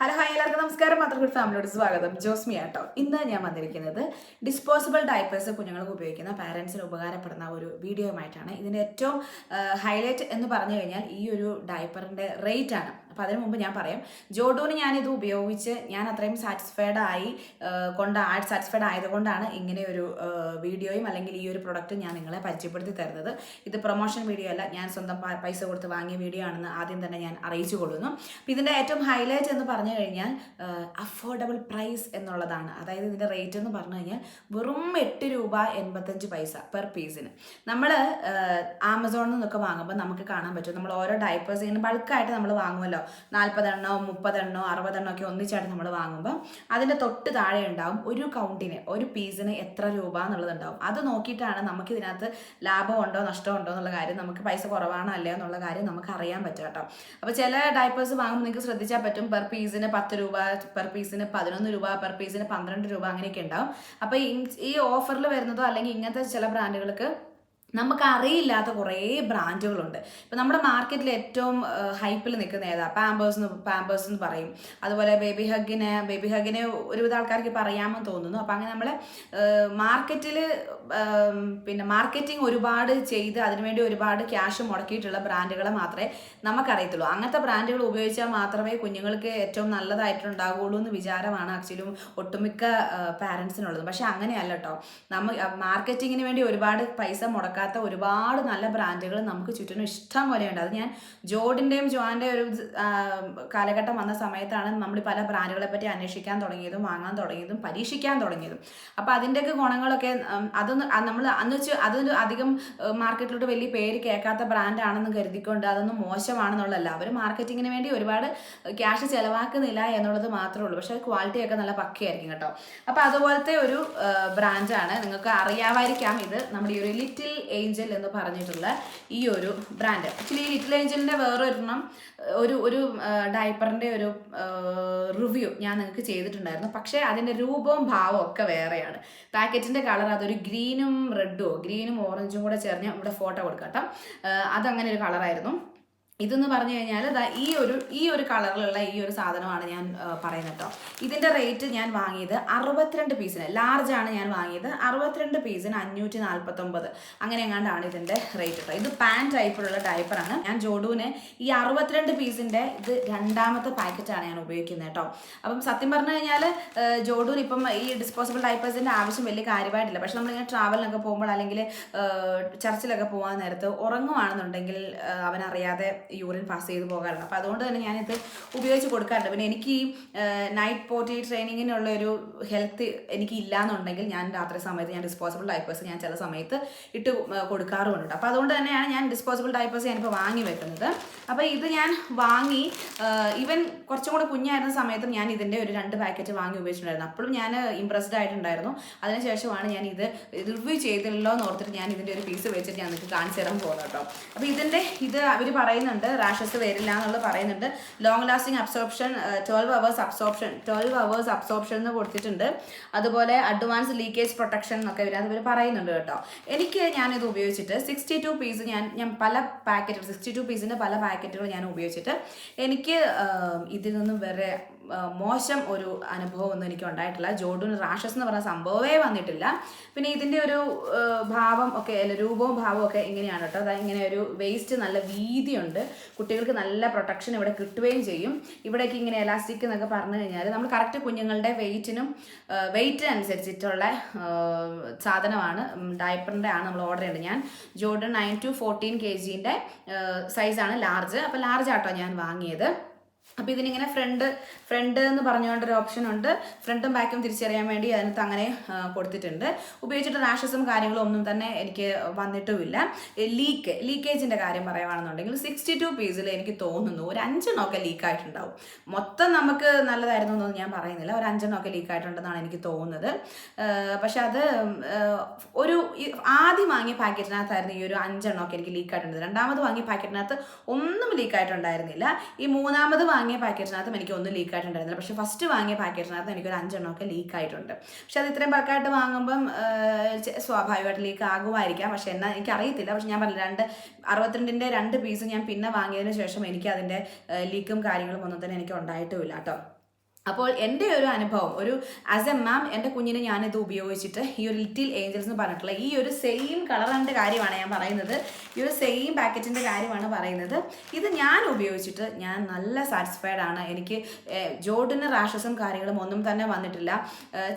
Hello hi എല്ലാവർക്കും നമസ്കാരം. മാത്രം ഫാമിലിയോട് സ്വാഗതം. ജോസ്മി ആട്ടോ. ഇന്ന് ഞാൻ വന്നിരിക്കുന്നത് ഡിസ്പോസിബിൾ ഡയപ്പേഴ്സ് കുഞ്ഞുങ്ങൾക്ക് ഉപയോഗിക്കുന്ന പാരൻസിന് ഉപകാരപ്പെടുന്ന ഒരു വീഡിയോയുമായിട്ടാണ് ഇതിന്റെ ഏറ്റവും ഹൈലൈറ്റ് എന്ന് പറഞ്ഞു കഴിഞ്ഞാൽ ഈ ഒരു ഡയപ്പറിന്റെ റേറ്റ് ആണ്. അപ്പോൾ അതിന് മുമ്പ് ഞാൻ പറയാം. ജോഡൂന് ഞാനിത് ഉപയോഗിച്ച് ഞാൻ അത്രയും സാറ്റിസ്ഫൈഡ് ആയി കൊണ്ട് സാറ്റിസ്ഫൈഡ് ആയതുകൊണ്ടാണ് ഇങ്ങനെ ഒരു വീഡിയോയും അല്ലെങ്കിൽ ഈ ഒരു പ്രൊഡക്റ്റ് ഞാൻ നിങ്ങളെ പരിചയപ്പെടുത്തി തരുന്നത്. ഇത് പ്രൊമോഷൻ വീഡിയോ അല്ല. ഞാൻ സ്വന്തം പൈസ കൊടുത്ത് വാങ്ങിയ വീഡിയോ ആണെന്ന് ആദ്യം തന്നെ ഞാൻ അറിയിച്ചു കൊള്ളുന്നു. അപ്പോൾ ഇതിന്റെ ഏറ്റവും ഹൈലൈറ്റ് എന്ന് പറഞ്ഞു കഴിഞ്ഞാൽ അഫോർഡബിൾ പ്രൈസ് എന്നുള്ളതാണ്. അതായത് ഇതിന്റെ റേറ്റ് എന്ന് പറഞ്ഞു കഴിഞ്ഞാൽ വെറും എട്ട് രൂപ എൺപത്തഞ്ച് പൈസ പെർ പീസിന് നമ്മൾ ആമസോണിൽ നിന്നൊക്കെ വാങ്ങുമ്പോൾ നമുക്ക് കാണാൻ പറ്റും. നമ്മൾ ഓരോ ഡയപ്പേഴ്സ് ഇങ്ങനെ ബൾക്കായിട്ട് നമ്മൾ വാങ്ങുമല്ലോ. നാൽപ്പതെണ്ണോ മുപ്പതെണ്ണോ അറുപതെണ്ണോ ഒക്കെ ഒന്നിച്ചായിട്ട് നമ്മൾ വാങ്ങുമ്പോൾ അതിന്റെ തൊട്ട് താഴെ ഉണ്ടാവും ഒരു കൗണ്ടിന് ഒരു പീസിന് എത്ര രൂപ എന്നുള്ളതുണ്ടാവും. അത് നോക്കിയിട്ടാണ് നമുക്ക് ഇതിനകത്ത് ലാഭമുണ്ടോ നഷ്ടമുണ്ടോ എന്നുള്ള കാര്യം നമുക്ക് പൈസ കുറവാണോ അല്ലയോ എന്നുള്ള കാര്യം നമുക്ക് അറിയാൻ പറ്റും കേട്ടോ. അപ്പോൾ ചില ഡൈപ്പേഴ്സ് വാങ്ങുമ്പോൾ നിങ്ങൾക്ക് ശ്രദ്ധിച്ചാൽ പറ്റും പെർ പീസിന് പത്ത് രൂപ പെർ പീസിന് പതിനൊന്ന് രൂപ പെർ പീസിന് പന്ത്രണ്ട് രൂപ അങ്ങനെയൊക്കെ ഉണ്ടാവും. അപ്പോൾ ഈ ഓഫറിൽ വരുന്നതോ അല്ലെങ്കിൽ ഇങ്ങനത്തെ ചില ബ്രാൻഡുകൾക്ക് നമുക്ക് അറിയില്ലാത്ത കുറേ ബ്രാൻഡുകളുണ്ട്. ഇപ്പം നമ്മുടെ മാർക്കറ്റിൽ ഏറ്റവും ഹൈപ്പിൽ നിൽക്കുന്ന ഏതാ? പാമ്പേഴ്സ് എന്ന് പാമ്പേഴ്സ് എന്ന് പറയും. അതുപോലെ ബേബി ഹഗിന് ബേബി ഹഗിനെ ഒരുവിധ ആൾക്കാർക്ക് പറയാമെന്ന് തോന്നുന്നു. അപ്പം അങ്ങനെ നമ്മളെ മാർക്കറ്റിൽ പിന്നെ മാർക്കറ്റിംഗ് ഒരുപാട് ചെയ്ത് അതിനുവേണ്ടി ഒരുപാട് ക്യാഷ് മുടക്കിയിട്ടുള്ള ബ്രാൻഡുകളെ മാത്രമേ നമുക്കറിയത്തുള്ളൂ. അങ്ങനത്തെ ബ്രാൻഡുകൾ ഉപയോഗിച്ചാൽ മാത്രമേ കുഞ്ഞുങ്ങൾക്ക് ഏറ്റവും നല്ലതായിട്ടുണ്ടാകുള്ളൂ എന്ന് വിചാരമാണ് ആക്ച്വലും ഒട്ടുമിക്ക പാരൻസിനുള്ളത്. പക്ഷെ അങ്ങനെയല്ല കേട്ടോ. നമ്മ മാർക്കറ്റിങ്ങിന് വേണ്ടി ഒരുപാട് പൈസ മുടക്കാത്ത ഒരുപാട് നല്ല ബ്രാൻഡുകൾ നമുക്ക് ചുറ്റിനും ഇഷ്ടം പോലെയുണ്ട്. അത് ഞാൻ ജോഡിന്റെയും ജോാന്റെയും ഒരു കാലഘട്ടം വന്ന സമയത്താണ് നമ്മൾ പല ബ്രാൻഡുകളെ പറ്റി അന്വേഷിക്കാൻ തുടങ്ങിയതും വാങ്ങാൻ തുടങ്ങിയതും പരീക്ഷിക്കാൻ തുടങ്ങിയതും. അപ്പോൾ അതിന്റെയൊക്കെ ഗുണങ്ങളൊക്കെ അതൊന്ന് നമ്മൾ അന്ന് വെച്ച് അതൊരു അധികം മാർക്കറ്റിലോട്ട് വലിയ പേര് കേൾക്കാത്ത ബ്രാൻഡാണെന്ന് കരുതിക്കൊണ്ട് അതൊന്നും മോശമാണെന്നുള്ളതല്ല അവർ മാർക്കറ്റിങ്ങിന് വേണ്ടി ഒരുപാട് ക്യാഷ് ചിലവാക്കുന്നില്ല എന്നുള്ളത് മാത്രമേ ഉള്ളൂ. പക്ഷേ ക്വാളിറ്റി ഒക്കെ നല്ല പക്കയായിരിക്കും കേട്ടോ. അപ്പോൾ അതുപോലത്തെ ഒരു ബ്രാൻഡാണ്. നിങ്ങൾക്ക് അറിയാമായിരിക്കാം ഇത്. നമ്മുടെ ഈ ഒരു ലിറ്റിൽ ഏഞ്ചൽ എന്ന് പറഞ്ഞിട്ടുള്ള ഈ ഒരു ബ്രാൻഡ് ആക്ച്വലി ഈ ലിറ്റിൽ ഏഞ്ചലിന്റെ വേറൊരെണ്ണം ഒരു ഒരു ഡയപ്പറിന്റെ ഒരു റിവ്യൂ ഞാൻ നിങ്ങൾക്ക് ചെയ്തിട്ടുണ്ടായിരുന്നു. പക്ഷേ അതിന്റെ രൂപവും ഭാവവും ഒക്കെ വേറെയാണ്. പാക്കറ്റിന്റെ കളർ അതൊരു ഗ്രീനും റെഡും ഗ്രീനും ഓറഞ്ചും കൂടെ ചേർന്ന് ഇവിടെ ഫോട്ടോ കൊടുക്കാം കേട്ടോ. അതങ്ങനെ ഒരു കളറായിരുന്നു ഇതെന്ന് പറഞ്ഞു കഴിഞ്ഞാൽ ദാ ഈ ഒരു ഈ ഒരു കളറിലുള്ള ഈ ഒരു സാധനമാണ് ഞാൻ പറയുന്നത് കേട്ടോ ഇതിന്റെ റേറ്റ് ഞാൻ വാങ്ങിയത് അറുപത്തിരണ്ട് പീസിന് ലാർജ് ആണ് ഞാൻ വാങ്ങിയത് അറുപത്തിരണ്ട് പീസിന് അഞ്ഞൂറ്റി നാൽപ്പത്തൊമ്പത് അങ്ങനെ എങ്ങാണ്ടാണ് ഇതിന്റെ റേറ്റ് കേട്ടോ ഇത് പാൻ ടൈപ്പിലുള്ള ഡയപ്പറാണ് ഞാൻ ജോഡുവിന് ഈ അറുപത്തിരണ്ട് പീസിന്റെ ഇത് രണ്ടാമത്തെ പാക്കറ്റാണ് ഞാൻ ഉപയോഗിക്കുന്നത് കേട്ടോ അപ്പം സത്യം പറഞ്ഞു കഴിഞ്ഞാൽ ജോഡൂന് ഇപ്പം ഈ ഡിസ്പോസിബിൾ ഡയപ്പേഴ്സിന്റെ ആവശ്യം വലിയ കാര്യമായിട്ടില്ല. പക്ഷെ നമ്മളിങ്ങനെ ട്രാവലിനൊക്കെ പോകുമ്പോൾ അല്ലെങ്കിൽ ചർച്ചിലൊക്കെ പോകാൻ നേരത്ത് ഉറങ്ങുവാണെന്നുണ്ടെങ്കിൽ അവനറിയാതെ യൂറിൻ പാസ് ചെയ്ത് പോകാറുണ്ട്. അപ്പോൾ അതുകൊണ്ട് തന്നെ ഞാനിത് ഉപയോഗിച്ച് കൊടുക്കാറുണ്ട്. പിന്നെ എനിക്ക് ഈ നൈറ്റ് പോറ്റി ട്രെയിനിങ്ങിനുള്ള ഒരു ഹെൽത്ത് എനിക്ക് ഇല്ലാന്നുണ്ടെങ്കിൽ ഞാൻ രാത്രി സമയത്ത് ഞാൻ ഡിസ്പോസിബിൾ ഡയപ്പേഴ്സ് ഞാൻ ചില സമയത്ത് ഇട്ട് കൊടുക്കാറുമുണ്ട്. അപ്പോൾ അതുകൊണ്ട് തന്നെയാണ് ഞാൻ ഡിസ്പോസിബിൾ ഡയപ്പേഴ്സ് ഞാനിപ്പോൾ വാങ്ങി വെക്കുന്നത്. അപ്പോൾ ഇത് ഞാൻ വാങ്ങി ഈവൻ കുറച്ചും കൂടെ കുഞ്ഞായിരുന്ന സമയത്തും ഞാൻ ഇതിന്റെ ഒരു രണ്ട് പാക്കറ്റ് വാങ്ങി ഉപയോഗിച്ചിട്ടുണ്ടായിരുന്നു. അപ്പോഴും ഞാൻ ഇമ്പ്രസ്ഡ് ആയിട്ടുണ്ടായിരുന്നു. അതിനുശേഷമാണ് ഞാൻ ഇത് റിവ്യൂ ചെയ്തല്ലോ എന്ന് ഓർത്തിട്ട് ഞാൻ ഇതിന്റെ ഒരു പീസ് വെച്ചിട്ട് ഞാൻ നിങ്ങൾക്ക് കാണിച്ചു തരാൻ പോകുന്നത് കേട്ടോ. അപ്പോൾ ഇതിന്റെ ഇത് അവർ പറയുന്നുണ്ട് റാഷസ് വരില്ല എന്നുള്ളത് പറയുന്നുണ്ട്. Long lasting absorption twelve hours absorption twelve hours absorption എന്ന് കൊടുത്തിട്ടുണ്ട്. അതുപോലെ അഡ്വാൻസ് ലീക്കേജ് പ്രൊട്ടക്ഷൻ എന്നൊക്കെ ഇവർ അതുപോലെ പറയുന്നുണ്ട് കേട്ടോ. എനിക്ക് ഞാനിത് ഉപയോഗിച്ചിട്ട് സിക്സ്റ്റി ടു പീസ് ഞാൻ ഞാൻ പല പാക്കറ്റുകൾ സിക്സ്റ്റി ടു പീസിന്റെ പല പാക്കറ്റുകൾ ഞാൻ ഉപയോഗിച്ചിട്ട് എനിക്ക് ആം, ഇതിൽ നിന്നും വേറെ മോശം ഒരു അനുഭവം ഒന്നും എനിക്ക് ഉണ്ടായിട്ടില്ല ജോഡൂൺ റാഷസ് എന്ന് പറഞ്ഞ സംഭവമേ വന്നിട്ടില്ല. പിന്നെ ഇതിന്റെ ഒരു ഭാവം ഒക്കെ രൂപവും ഭാവവും ഒക്കെ ഇങ്ങനെയാണ് കേട്ടോ. അതായത് ഇങ്ങനെ ഒരു വേസ്റ്റ് നല്ല വീതിയുണ്ട്. കുട്ടികൾക്ക് നല്ല പ്രൊട്ടക്ഷൻ ഇവിടെ കിട്ടുകയും ചെയ്യും. ഇവിടേക്ക് ഇങ്ങനെ എലാസ്റ്റിക് എന്നൊക്കെ പറഞ്ഞു കഴിഞ്ഞാൽ നമ്മൾ കറക്റ്റ് കുഞ്ഞുങ്ങളുടെ വെയിറ്റിനും വെയിറ്റിനനുസരിച്ചിട്ടുള്ള സാധനമാണ്. ഡയപ്പറിന്റെ ആണ് നമ്മൾ ഓർഡർ ചെയ്യേണ്ടത്. ഞാൻ Jordan nine two fourteen K ജീന്റെ സൈസാണ് ലാർജ് അപ്പോൾ ലാർജ് ആട്ടോ ഞാൻ വാങ്ങിയത്. അപ്പോൾ ഇതിനിങ്ങനെ ഫ്രണ്ട് ഫ്രണ്ട് എന്ന് പറഞ്ഞുകൊണ്ടൊരു ഓപ്ഷൻ ഉണ്ട്. ഫ്രണ്ടും ബാക്കും തിരിച്ചറിയാൻ വേണ്ടി അതിനകത്ത് അങ്ങനെ കൊടുത്തിട്ടുണ്ട്. ഉപയോഗിച്ചിട്ട് റാഷസും കാര്യങ്ങളും ഒന്നും തന്നെ എനിക്ക് വന്നിട്ടുമില്ല. ലീക്ക് ലീക്കേജിന്റെ കാര്യം പറയുകയാണെന്നുണ്ടെങ്കിൽ സിക്സ്റ്റി ടു പീസിൽ എനിക്ക് തോന്നുന്നു ഒരു അഞ്ചെണ്ണമൊക്കെ ലീക്ക് ആയിട്ടുണ്ടാവും. മൊത്തം നമുക്ക് നല്ലതായിരുന്നു എന്നൊന്നും ഞാൻ പറയുന്നില്ല. ഒരു അഞ്ചെണ്ണമൊക്കെ ലീക്ക് ആയിട്ടുണ്ടെന്നാണ് എനിക്ക് തോന്നുന്നത്. പക്ഷെ അത് ഒരു ആദ്യം വാങ്ങിയ പാക്കറ്റിനകത്തായിരുന്നു ഈ ഒരു അഞ്ചെണ്ണമൊക്കെ എനിക്ക് ലീക്ക് ആയിട്ടുണ്ട് രണ്ടാമത് വാങ്ങിയ പാക്കറ്റിനകത്ത് ഒന്നും ലീക്ക് ആയിട്ടുണ്ടായിരുന്നില്ല. ഈ മൂന്നാമത് വാങ്ങിയ പാക്കറ്റിനകത്തും എനിക്ക് ഒന്നും ലീക്ക് ആയിട്ടുണ്ടായിരുന്നില്ല. പക്ഷെ ഫസ്റ്റ് വാങ്ങിയ പാക്കറ്റിനകത്ത് എനിക്കൊരു അഞ്ചെണ്ണമൊക്കെ ലീക്ക് ആയിട്ടുണ്ട്. പക്ഷെ അത് ഇത്രയും ബൾക്കായിട്ട് വാങ്ങുമ്പം സ്വാഭാവികമായിട്ട് ലീക്ക് ആകുമായിരിക്കാം. പക്ഷെ എന്നാൽ എനിക്ക് അറിയത്തില്ല പക്ഷെ ഞാൻ പറഞ്ഞില്ല രണ്ട് അറുപത്തിരണ്ടിന്റെ രണ്ട് പീസ് ഞാൻ പിന്നെ വാങ്ങിയതിന് ശേഷം എനിക്ക് അതിന്റെ ലീക്കും കാര്യങ്ങളും ഒന്നും തന്നെ എനിക്ക് ഉണ്ടായിട്ടുമില്ല കേട്ടോ. അപ്പോൾ എന്റെ ഒരു അനുഭവം ഒരു ആസ് എ മാം എന്റെ കുഞ്ഞിനെ ഞാനിത് ഉപയോഗിച്ചിട്ട് ഈ ഒരു ലിറ്റിൽ ഏഞ്ചൽസ് എന്ന് പറഞ്ഞിട്ടുള്ള ഈ ഒരു സെയിം കളറിന്റെ കാര്യമാണ് ഞാൻ പറയുന്നത്. ഈ ഒരു സെയിം പാക്കറ്റിന്റെ കാര്യമാണ് പറയുന്നത്. ഇത് ഞാൻ ഉപയോഗിച്ചിട്ട് ഞാൻ നല്ല സാറ്റിസ്ഫൈഡ് ആണ്. എനിക്ക് ജോഡിന് റാഷസും കാര്യങ്ങളും ഒന്നും തന്നെ വന്നിട്ടില്ല.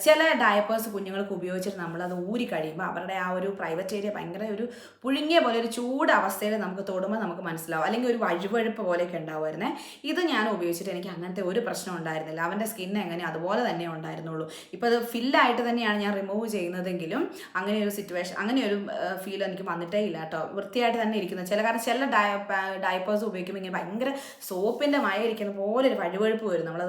ചില ഡയപ്പേഴ്സ് കുഞ്ഞുങ്ങൾക്ക് ഉപയോഗിച്ചിട്ട് നമ്മളത് ഊരി കഴിയുമ്പോൾ അവരുടെ ആ ഒരു പ്രൈവറ്റ് ഏരിയ ഭയങ്കര ഒരു പുഴുങ്ങിയ പോലെ ഒരു ചൂട് അവസ്ഥയിൽ നമുക്ക് തൊടുമ്പോൾ നമുക്ക് മനസ്സിലാവും. അല്ലെങ്കിൽ ഒരു വഴുവഴുപ്പ് പോലെയൊക്കെ ഉണ്ടാവുമായിരുന്നേ. ഇത് ഞാൻ ഉപയോഗിച്ചിട്ട് എനിക്ക് അങ്ങനത്തെ ഒരു പ്രശ്നം ഉണ്ടായിരുന്നില്ല. അവന്റെ സ്കിൻ എങ്ങനെ അതുപോലെ തന്നെ ഉണ്ടായിരുന്നുള്ളൂ. ഇപ്പോൾ അത് ഫില്ലായിട്ട് തന്നെയാണ് ഞാൻ റിമൂവ് ചെയ്യുന്നതെങ്കിലും അങ്ങനെ ഒരു സിറ്റുവേഷൻ അങ്ങനെ ഒരു ഫീൽ എനിക്ക് വന്നിട്ടേ ഇല്ല കേട്ടോ. വൃത്തിയായിട്ട് തന്നെ ഇരിക്കുന്നത് ചില കാരണം ചില ഡയപ്പേഴ്സ് ഉപയോഗിക്കുമ്പോൾ ഇങ്ങനെ ഭയങ്കര സോപ്പിന്റെ മയ ഇരിക്കുന്ന പോലെ ഒരു വഴുവഴുപ്പ് വരും. നമ്മൾ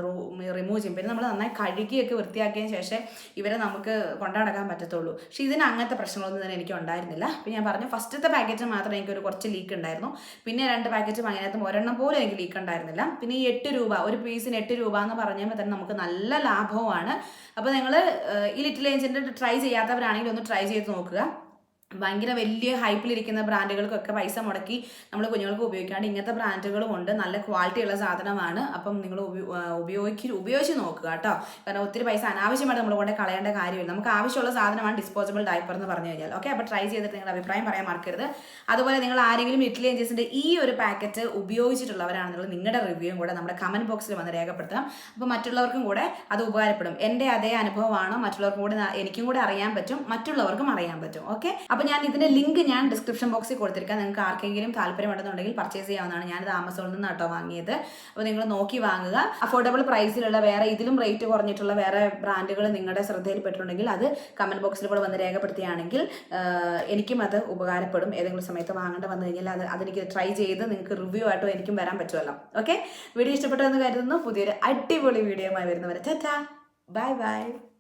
റിമൂവ് ചെയ്യും. പിന്നെ നമ്മൾ നന്നായി കഴുകിയൊക്കെ വൃത്തിയാക്കിയതിന് ശേഷം ഇവരെ നമുക്ക് കൊണ്ടുനടക്കാൻ പറ്റത്തുള്ളൂ. പക്ഷേ ഇതിന് അങ്ങനത്തെ പ്രശ്നങ്ങളൊന്നും തന്നെ എനിക്ക് ഉണ്ടായിരുന്നില്ല. അപ്പം ഞാൻ പറഞ്ഞു ഫസ്റ്റത്തെ മാത്രമേ മാത്രം എനിക്കൊരു കുറച്ച് ലീക്ക് ഉണ്ടായിരുന്നു. പിന്നെ രണ്ട് പാക്കറ്റും അതിനകത്തും ഒരെണ്ണം പോലും എനിക്ക് ലീക്ക് ഉണ്ടായിരുന്നില്ല. പിന്നെ ഈ എട്ട് രൂപ ഒരു പീസിന് എട്ട് രൂപ എന്ന് പറഞ്ഞാൽ തന്നെ നമുക്ക് നല്ല ലാഭവുമാണ്. അപ്പോൾ നിങ്ങൾ ഈ ലിറ്റിൽ ഏഞ്ചിന്റെ ട്രൈ ചെയ്യാത്തവരാണെങ്കിൽ ഒന്ന് ട്രൈ ചെയ്ത് നോക്കുക. ഭയങ്കര വലിയ ഹൈപ്പിലിരിക്കുന്ന ബ്രാൻഡുകൾക്കൊക്കെ പൈസ മുടക്കി നമ്മൾ കുഞ്ഞുങ്ങൾക്ക് ഉപയോഗിക്കാണ്ട് ഇങ്ങനത്തെ ബ്രാൻഡുകളും ഉണ്ട്. നല്ല ക്വാളിറ്റിയുള്ള സാധനമാണ്. അപ്പം നിങ്ങൾ ഉപയോഗിക്ക ഉപയോഗിച്ച് നോക്കുക കേട്ടോ. കാരണം ഒത്തിരി പൈസ അനാവശ്യമായിട്ട് നമ്മൾ കൊണ്ട് കളയേണ്ട കാര്യമില്ല. നമുക്ക് ആവശ്യമുള്ള സാധനമാണ് ഡിസ്പോസിബിൾ ഡയപ്പർ എന്ന് പറഞ്ഞു കഴിഞ്ഞാൽ. ഓക്കെ അപ്പോൾ ട്രൈ ചെയ്തിട്ട് നിങ്ങളുടെ അഭിപ്രായം പറയാൻ മറക്കരുത്. അതുപോലെ നിങ്ങൾ ആരെങ്കിലും ഇഡ്ലി ഏഞ്ചസിന്റെ ഈ ഒരു പാക്കറ്റ് ഉപയോഗിച്ചിട്ടുള്ളവരാണെന്നുള്ള നിങ്ങളുടെ റിവ്യൂവും കൂടെ നമ്മുടെ കമന്റ് ബോക്സിൽ വന്ന് രേഖപ്പെടുത്താം അപ്പോൾ മറ്റുള്ളവർക്കും കൂടെ അത് ഉപകാരപ്പെടും. എന്റെ അതേ അനുഭവമാണ്. മറ്റുള്ളവർക്കും കൂടെ എനിക്കും കൂടെ അറിയാൻ പറ്റും. മറ്റുള്ളവർക്കും അറിയാൻ പറ്റും. ഓക്കെ അപ്പോൾ ഞാൻ ഇതിന്റെ ലിങ്ക് ഞാൻ ഡിസ്ക്രിപ്ഷൻ ബോക്സിൽ കൊടുത്തിരിക്കാം. നിങ്ങൾക്ക് ആർക്കെങ്കിലും താല്പര്യമുണ്ടെന്നുണ്ടെങ്കിൽ പർച്ചേസ് ചെയ്യാവുന്നതാണ്. ഞാനിത് ആമസോണിൽ നിന്ന് കേട്ടോ വാങ്ങിയത്. അപ്പോൾ നിങ്ങൾ നോക്കി വാങ്ങുക. അഫോർഡബിൾ പ്രൈസിലുള്ള വേറെ ഇതിലും റേറ്റ് കുറഞ്ഞിട്ടുള്ള വേറെ ബ്രാൻഡുകൾ നിങ്ങളുടെ ശ്രദ്ധയിൽപ്പെട്ടിട്ടുണ്ടെങ്കിൽ അത് കമന്റ് ബോക്സിൽ കൂടെ വന്ന് രേഖപ്പെടുത്തിയാണെങ്കിൽ എനിക്കും അത് ഉപകാരപ്പെടും. ഏതെങ്കിലും സമയത്ത് വാങ്ങേണ്ട വന്നു കഴിഞ്ഞാൽ അത് അതെനിക്ക് ട്രൈ ചെയ്ത് നിങ്ങൾക്ക് റിവ്യൂ ആയിട്ടോ എനിക്കും വരാൻ പറ്റുമല്ലോ. ഓക്കെ വീഡിയോ ഇഷ്ടപ്പെട്ടു എന്ന് കരുതുന്നു. പുതിയൊരു അടിപൊളി വീഡിയോ വീഡിയോയുമായി വരുന്നവരെ. ടാറ്റാ. Bye bye